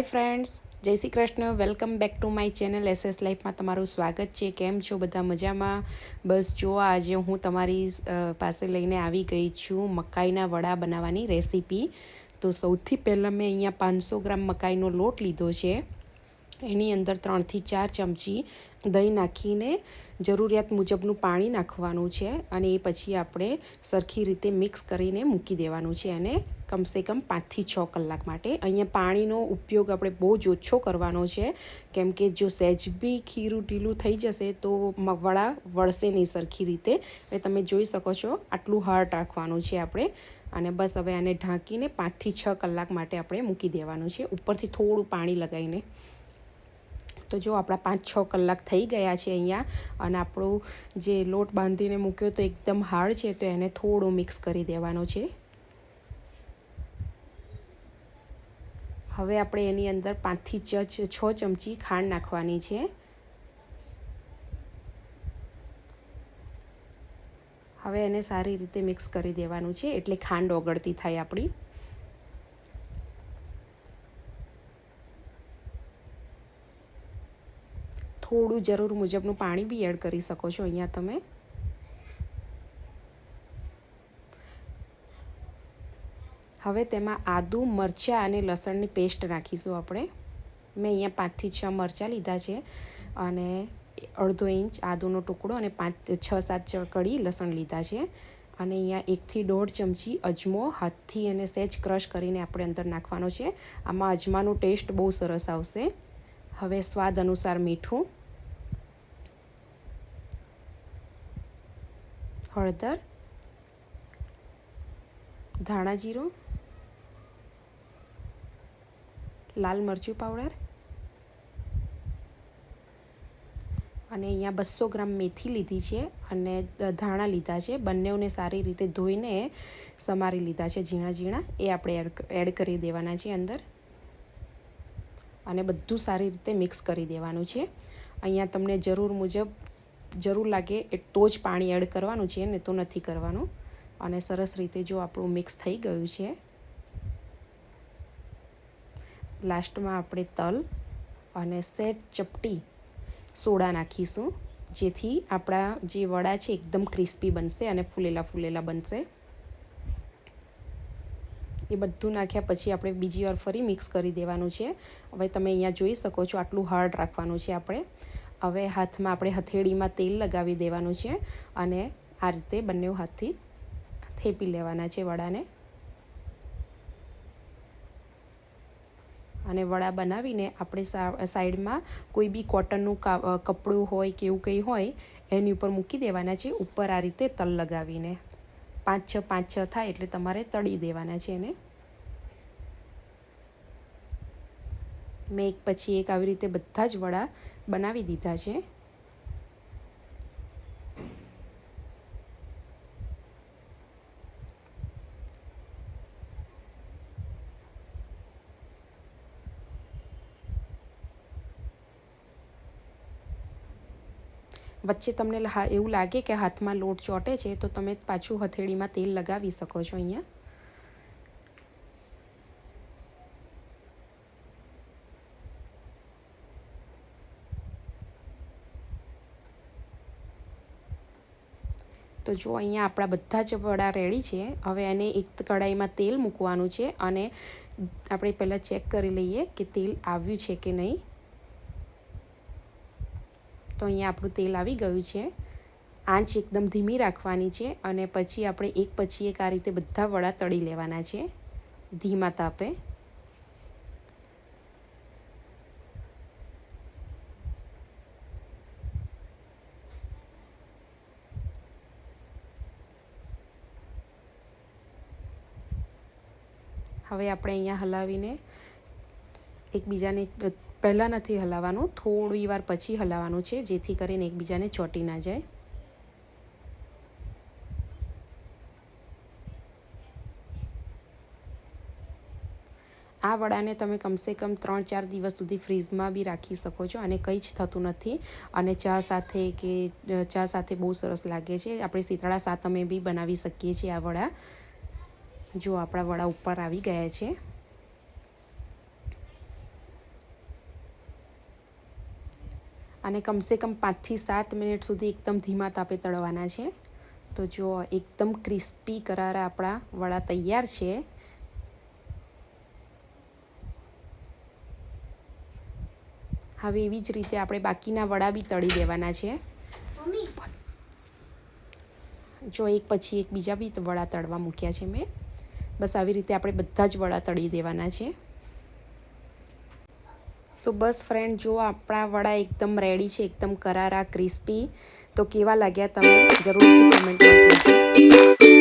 Hi friends Jai Shri Krishna. Welcome back to my channel S S લાઈફમાં તમારું સ્વાગત છે. કેમ છો બધા મજામાં? બસ જો આજે હું તમારી પાસે લઈને આવી ગઈ છું મકાઈના વડા બનાવવાની રેસીપી તો સૌથી પહેલાં મેં અહીંયા પાંચસો ગ્રામ મકાઈનો લોટ લીધો છે. એની અંદર ત્રણથી ચાર ચમચી દહીં નાખીને જરૂરિયાત મુજબનું પાણી નાખવાનું છે અને એ પછી આપણે સરખી રીતે મિક્સ કરીને મૂકી દેવાનું છે અને કમસે કમ પાંચથી છ કલાક માટે. અહીંયા પાણીનો ઉપયોગ આપણે બહુ જ ઓછો કરવાનો છે. કેમ કે જો સહેજ બી ખીરું ઢીલું થઈ જશે તો વડા વળશે નહીં સરખી રીતે. એટલે તમે જોઈ શકો છો આટલું હાર્ડ રાખવાનું છે આપણે. અને બસ હવે આને ઢાંકીને પાંચથી છ કલાક માટે આપણે મૂકી દેવાનું છે. ઉપરથી થોડું પાણી લગાવીને. તો જો આપણા પાંચ છ કલાક થઈ ગયા છે અહીંયા અને આપણું જે લોટ બાંધીને મૂક્યો તો એકદમ હાર્ડ છે, તો એને થોડું મિક્સ કરી દેવાનો છે. હવે આપણે એની અંદર પાંચથી છ ચમચી ખાંડ નાખવાની છે. હવે એને સારી રીતે મિક્સ કરી દેવાનું છે, એટલે ખાંડ ઓગળતી થાય આપણી. થોડું જરૂર મુજબનું પાણી બી એડ કરી શકો છો અહીંયા તમે. હવે તેમાં આદુ, મરચાં અને લસણની પેસ્ટ નાખીશું આપણે. મેં અહીંયા પાંચથી છ મરચાં લીધા છે અને અડધો ઇંચ આદુનો ટુકડો અને પાંચ, છ, સાત કડી લસણ લીધા છે. અને અહીંયા એકથી દોઢ ચમચી અજમો હાથથી અને સહેજ ક્રશ કરીને આપણે અંદર નાખવાનો છે. આમાં અજમાનો ટેસ્ટ બહુ સરસ આવશે. હવે સ્વાદ અનુસાર મીઠું. હળદર, ધાણા જીરું, લાલ મરચું પાવડર અને અહીંયા બસો ગ્રામ મેથી લીધી છે અને ધાણા લીધા છે. બંનેઓને સારી રીતે ધોઈને સમારી લીધા છે ઝીણા ઝીણા. એ આપણે એડ કરી દેવાના છે અંદર. અને બધું સારી રીતે મિક્સ કરી દેવાનું છે. અહીંયા તમને જરૂર મુજબ જરૂર લાગે એ તો જ પાણી એડ કરવાનું છે ને તો નથી કરવાનું. અને સરસ રીતે જો આપણું મિક્સ થઈ ગયું છે. લાસ્ટમાં આપણે તલ અને સેટ ચપટી સોડા નાખીશું. જેથી આપણા જે વડા છે એકદમ ક્રિસ્પી બનશે અને ફૂલેલા ફૂલેલા બનશે. એ બધું નાખ્યા પછી આપણે બીજી વાર ફરી મિક્સ કરી દેવાનું છે. હવે તમે અહીંયા જોઈ શકો છો આટલું હાર્ડ રાખવાનું છે આપણે. હવે હાથમાં આપણે હથેળીમાં તેલ લગાવી દેવાનું છે અને આ રીતે બંને હાથથી થેપી લેવાના છે વડાને. અને વડા બનાવીને આપણે સાઈડમાં કોઈ બી કોટનનું કપડું હોય કે એવું કંઈ હોય, એની ઉપર મૂકી દેવાના છે. ઉપર આ રીતે તલ લગાવીને. પાંચ છ પાંચ છ થાય એટલે તમારે તળી દેવાના છે એને. મેં એક પછી એક આવી રીતે બધા જ વડા બનાવી દીધા છે. વચ્ચે તમને એવું લાગે કે હાથમાં લોટ ચોટે છે, તો તમે પાછું હથેળીમાં તેલ લગાવી શકો છો અહીંયા. તો જો અહીંયા આપણા બધા જ વડા રેડી છે, હવે એને એક કઢાઈમાં તેલ મૂકવાનું છે અને આપણે પહેલાં ચેક કરી લઈએ કે તેલ આવ્યું છે કે નહીં. તો અહીંયા આપણું તેલ આવી ગયું છે. આંચ એકદમ ધીમી રાખવાની છે અને પછી આપણે એક પછી એક આ રીતે બધા વડા તળી લેવાના છે. ધીમા તાપે. હવે આપણે અહીંયા હલાવીને એકબીજાને પહેલાં નથી હલાવવાનું, થોડી વાર પછી હલાવવાનું છે, જેથી કરીને એકબીજાને ચોંટી ના જાય. આ વડાને તમે કમસે કમ ત્રણ ચાર દિવસ સુધી ફ્રીઝમાં બી રાખી શકો છો અને કંઈ જ થતું નથી. અને ચા સાથે કે, ચા સાથે બહુ સરસ લાગે છે. આપણે શીતળા સાતમે બી બનાવી શકીએ છીએ આ વડા. જો આપણા વડા ઉપર આવી ગયા છે. અને કમસે કમ પાંચથી સાત મિનિટ સુધી એકદમ ધીમા તાપે તળવાના છે. તો જો એકદમ ક્રિસ્પી કરારા આપણા વડા તૈયાર છે. હવે એવી જ રીતે આપણે બાકીના વડા બી તળી દેવાના છે. જો એક પછી એક બીજા બી વડા તળવા મૂક્યા છે મેં. બસ આવી રીતે આપણે બધા જ વડા તળી દેવાના છે. તો બસ ફ્રેન્ડ જો આપણા વડા એકદમ રેડી છે, એકદમ કરારા ક્રિસ્પી તો કેવા લાગ્યા તમે? જરૂરથી કમેન્ટમાં કહેજો